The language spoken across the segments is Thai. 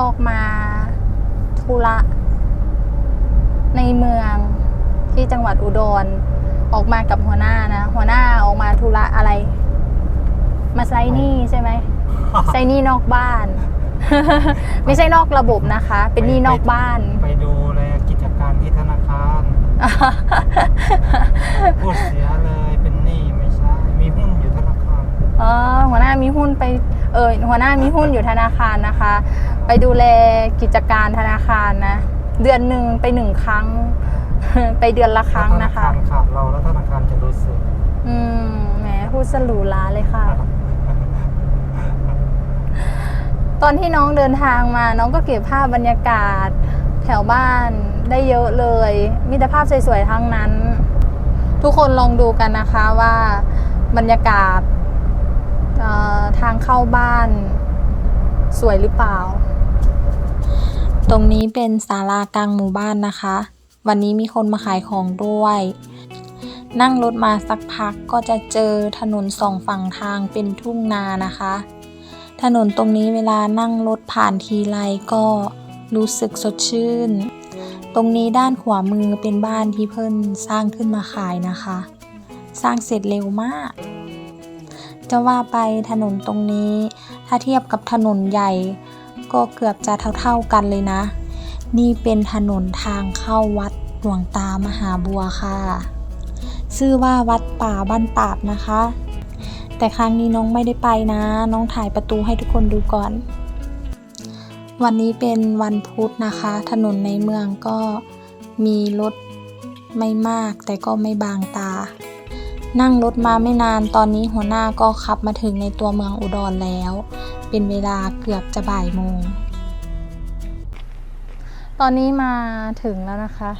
ออกมาธุระในเมืองที่จังหวัดอุดร ออกมากับหัวหน้านะ หัวหน้าออกมาธุระอะไร มาไซนี่ใช่ไหมไซนี่นอกบ้าน ไม่ใช่นอกระบบนะคะ เป็นหนี่นอกบ้าน ไปดูแลกิจการที่ธนาคารพูดเสียเลยเป็นหนี้ไม่ใช่มีหุ้นอยู่ธนาคารเออหัวหน้ามีหุ้นไป เออหัวหน้ามีหุ้นอยู่ธนาคารนะคะ ไปดูแลกิจการธนาคารนะ เดือนหนึ่งไปหนึ่งครั้ง ไปเดือนละครั้งนะคะถ้าธนาคารขาดเราแล้วธนาคารจะรู้สึกอืมแหมพูดสรูล้าเลยค่ะ ตอนที่น้องเดินทางมา น้องก็เก็บภาพบรรยากาศ แถวบ้านได้เยอะเลยมีแต่ภาพสวยๆทั้งนั้น ทุกคนลองดูกันนะคะว่าบรรยากาศเอ่อ ทางเข้าบ้านสวยหรือเปล่า ตรงนี้เป็นศาลากลางหมู่บ้านนะคะ วันนี้มีคนมาขายของด้วย นั่งรถมาสักพักก็จะเจอถนนสองฝั่งทางเป็นทุ่งนานะคะ ถนนตรงนี้เวลานั่งรถผ่านทีไรก็รู้สึกสดชื่น ตรงนี้ด้านขวามือเป็นบ้านที่เพิ่นสร้างขึ้นมาขายนะคะ สร้างเสร็จเร็วมาก จะว่าไปถนนตรงนี้ ถ้าเทียบกับถนนใหญ่ ก็เกือบจะเท่าๆกันเลยนะ นี่เป็นถนนทางเข้าวัดหลวงตามหาบัวค่ะ ชื่อว่าวัดป่าบ้านตาดนะคะ แต่ครั้งนี้น้องไม่ได้ไปนะ น้องถ่ายประตูให้ทุกคนดูก่อน วันนี้เป็นวันพุธนะคะ ถนนในเมืองก็มีรถไม่มากแต่ก็ไม่บางตา นั่งรถมาไม่นานตอนนี้หัวหน้าก็ขับมาถึงในตัวเมืองอุดรแล้ว เป็นเวลาเกือบจะบ่ายโมง ตอนนี้มาถึงแล้วนะคะ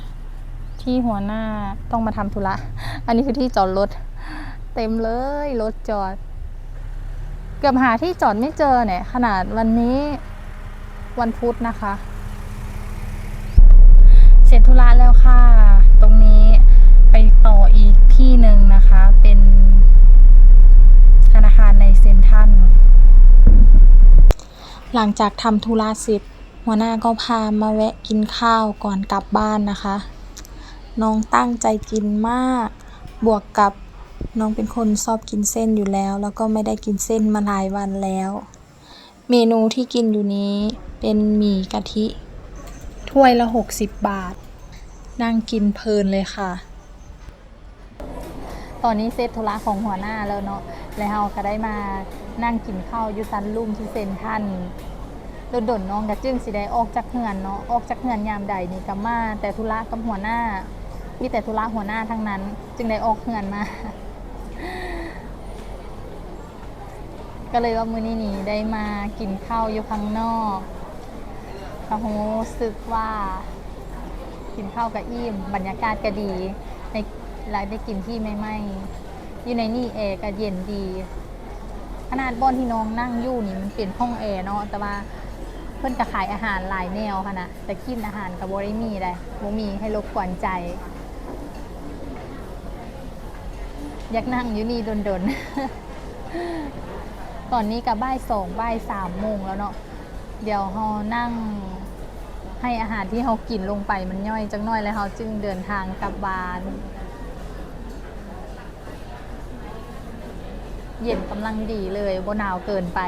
ที่หัวหน้าต้องมาทำธุระ อันนี้คือที่จอดรถ เต็มเลยรถจอด เกือบหาที่จอดไม่เจอเนี่ย ขนาดวันนี้วันพุธนะคะ เสร็จธุระแล้วค่ะ ตรงนี้ไปต่ออีกที่หนึ่งนะคะ เป็นธนาคารในเซ็นทรัล หลังจากทำธุระเสร็จหัวหน้าก็พามาแวะกินข้าวก่อนกลับบ้านนะคะ น้องตั้งใจกินมาก บวกกับน้องเป็นคนชอบกินเส้นอยู่แล้ว แล้วก็ไม่ได้กินเส้นมาหลายวันแล้ว เมนูที่กินอยู่นี้เป็นหมี่กะทิ ถ้วยละ 60 บาท นั่งกินเพลินเลยค่ะ ตอนนี้เซตธุระของหัวหน้าแล้วเนาะแล้วเราก็ได้มา นั่งกินข้าวอยุซันลุ่มที่เซนทันโดนๆน้องกระจึงสิได้ออกจากเหือนเนาะออกจากเหือนยามใดนี่ก็มาแต่ธุระกับหัวหน้า มีแต่ธุระหัวหน้าทั้งนั้น จึงได้ออกเหือนมา ก็เลยว่ามื้อนี้นี่ได้มากินข้าวอยู่ข้างนอกก็รู้สึกว่า กินข้าวกับอิ่มบรรยากาศก็ดีในหลายได้กินที่ไม่ไหม้อยู่ในนี่แอร์ก็เย็นดี ขนาดบอนที่น้องนั่งอยู่นี่มันเป็นห้องแอร์เนาะแต่ว่าเพิ่นก็ขายอาหารหลายแนวค่ะนะแต่กินอาหารกับบริมีได้บ่มีให้รบกวนใจ อยากนั่งอยู่นี่ดนๆ ตอนนี้กับบ่ายสองบ่ายสามโมงแล้วเนาะเดี๋ยวเรานั่งให้อาหารที่เรากินลงไปมันย่อยจังน้อยแล้วเราจึงเดินทางกลับบ้าน เย็นกำลังดีเลยบ่หนาวเกินไป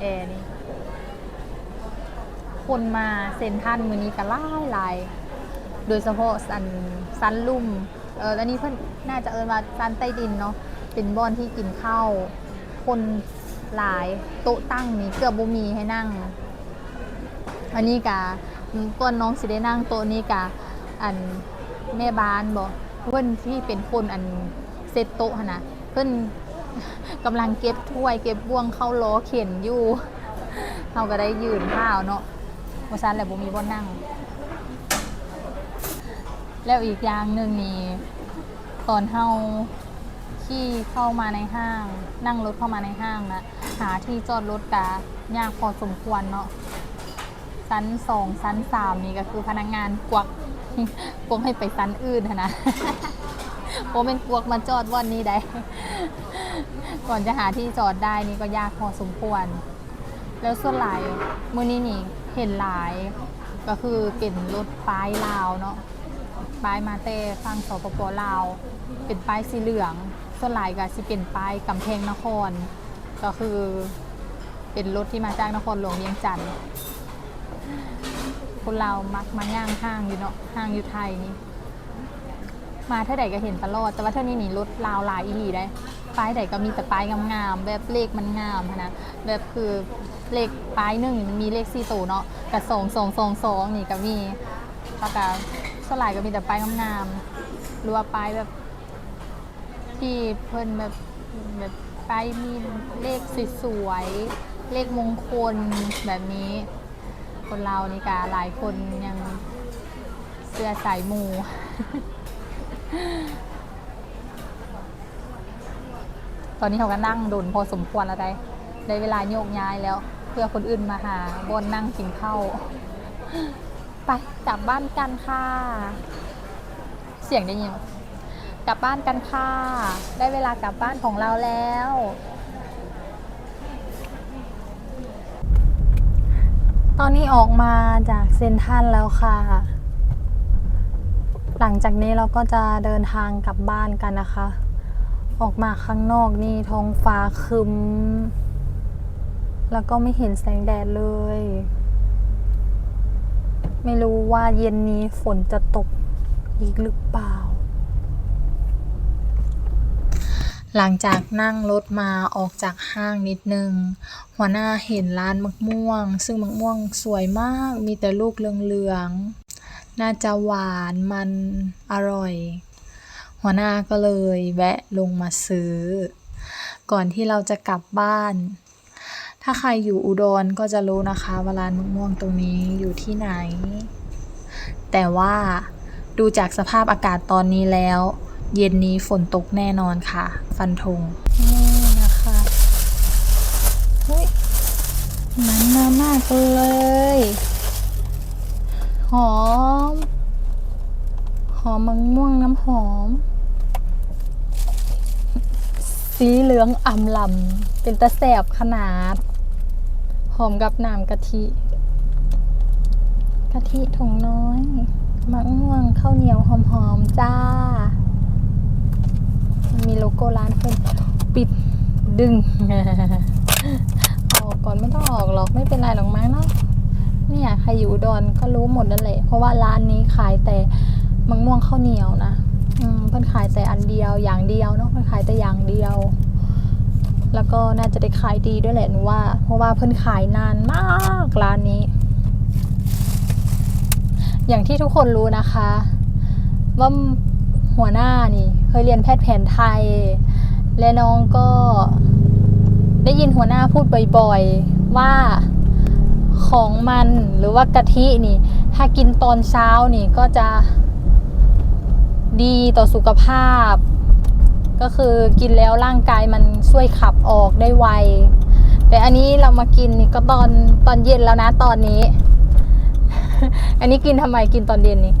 แอร์นี่คนมาเซ็นทรันมือนี้ก็หลายลายโดยเฉพาะสันซันลุ่มเออแล้วนี่เพื่อนน่าจะเอินว่าซันใต้ดินเนาะเป็นบอนที่กินข้าวคนหลายโต๊ะตั้งนี่เกือบบ่มีให้นั่ง อันนี้กะต้นน้องสิได้นั่งโต๊ะนี้กะอันแม่บ้านบอกเพื่อนที่เป็นคนอันเซตโต๊ะหั่นนะเพื่อน กำลังเก็บถ้วย เก็บบ่วงเข้าล้อเข็นอยู่เขาก็ได้ยืนข้าวเนาะเพราะฉะนั้นแหละบ่มีบ่นั่ง แล้วอีกอย่างหนึ่งนี่ตอนเฮาที่เข้ามาในห้าง นั่งรถเข้ามาในห้างนะหาที่จอดรถกะยากพอสมควรเนาะชั้นสองชั้นสามนี่ก็คือพนักงานกวักกวกให้ไปชั้นอื่นหั้นนะ โอเป็นกวกมาจอดวันนี้ได้ ก่อนจะหาที่จอดได้นี่ก็ยากพอสมควร แล้วส่วนหลายมือนี้นี่เห็นหลาย ก็คือเป็นรถป้ายลาวเนาะป้ายมาเต้ฟังสปปลาว เป็นป้ายสีเหลือง ส่วนหลายก็สิเป็นป้ายกำแพงนคร ก็คือเป็นรถที่มาจากนครหลวงเวียงจันทร์คนเรามักมาย่างห้างอยู่เนาะห้างอยู่ไทยนี่ มาเท่าใดก็เห็นตลอด แต่ว่าเท่านี้นี่รถลาวหลายอีหลีได้ป้ายใดก็มีแต่ป้ายงามๆแบบเลขมันงามนะแบบคือเลขป้ายหนึ่งมันมีเลขสี่ตัวเนาะกับสองสองสองสองนี่ก็มีแล้วก็สลายก็มีแต่ป้ายงามๆหรือว่าป้ายแบบที่เพิ่นแบบแบบป้ายมีเลขสวยๆเลขมงคลแบบนี้ คนเรานี่กาหลายคนยังเสื้อสายมู ตอนนี้เขาก็นั่งดุนพอสมควรแล้วได้ได้เวลาโยกย้ายแล้ว เพื่อคนอื่นมาหาบนนั่งกินข้าวไปกลับบ้านกันค่ะ เสียงได้ยินไหมกลับบ้านกันค่ะ ได้เวลากลับบ้านของเราแล้ว ตอนนี้ออกมาจากเซนทันแล้วค่ะ หลังจากนี้เราก็จะเดินทางกลับบ้านกันนะคะ ออกมาข้างนอกนี่ท้องฟ้าครึม แล้วก็ไม่เห็นแสงแดดเลย ไม่รู้ว่าเย็นนี้ฝนจะตกอีกหรือเปล่า หลังจากนั่งรถมาออกจากห้างนิดนึง หัวหน้าเห็นร้านมะม่วง ซึ่งมะม่วงสวยมากมีแต่ลูกเหลือง น่าจะหวานมันอร่อย หัวหน้าก็เลยแวะลงมาซื้อ ก่อนที่เราจะกลับบ้าน ถ้าใครอยู่อุดรก็จะรู้นะคะว่าร้านมะม่วงตรงนี้อยู่ที่ไหน แต่ว่าดูจากสภาพอากาศตอนนี้แล้ว เย็นนี้ฝนตกแน่นอนค่ะ ฟันธงนี่นะคะเฮ้ยมันมามากเลย หอม หอมมะม่วงน้ำหอม สีเหลืองอ่ำลำเป็นตะแสบขนาด หอมกับน้ำกะทิ กะทิถุงน้อยมะม่วงข้าวเหนียวหอมๆจ้า มีโลโก้ร้านเพิ่นปิดดึงออกก่อนไม่ต้องออกหรอกไม่เป็นไรหรอกมั้งเนาะ เนี่ยใครอยู่อุดอนก็รู้หมดนั่นแหละ เพราะว่าร้านนี้ขายแต่มะม่วงข้าวเหนียวนะอืมเพิ่นขายแต่อันเดียวอย่างเดียวเนาะเพิ่นขายแต่อย่างเดียว แล้วก็น่าจะได้ขายดีด้วยแหละหนูว่า เพราะว่าเพิ่นขายนานมากร้านนี้ อย่างที่ทุกคนรู้นะคะ ว่าหัวหน้านี่ เคยเรียนแพทย์แผนไทย และน้องก็ได้ยินหัวหน้าพูดบ่อยๆว่า ของมันหรือว่ากะทินี่ ถ้ากินตอนเช้านี่ก็จะดีต่อสุขภาพ ก็คือกินแล้วร่างกายมันช่วยขับออกได้ไว แต่อันนี้เรามากินนี่ก็ตอนตอนเย็นแล้วนะตอนนี้ อันนี้กินทำไมกินตอนเย็นนี่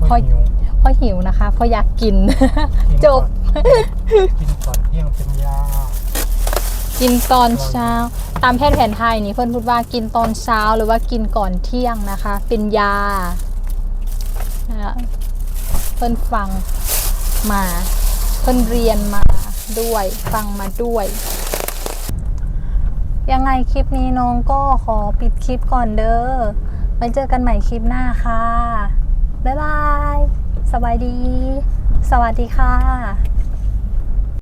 เพราะหิวเพราะหิวนะคะเพราะอยากกินกินจบก่อนกินก่อนเที่ยงเป็นยา กินตอนเช้า ตามแพทย์แผนไทยนี่เพื่อนพูดว่ากินตอนเช้าหรือว่ากินก่อนเที่ยงนะคะ เป็นยานะเพื่อนฟังมา เพื่อนเรียนมาด้วยฟังมาด้วย ยังไงคลิปนี้น้องก็ขอปิดคลิปก่อนเด้อไว้เจอกันใหม่คลิปหน้าค่ะ บ๊ายบาย สบายดี สวัสดีค่ะ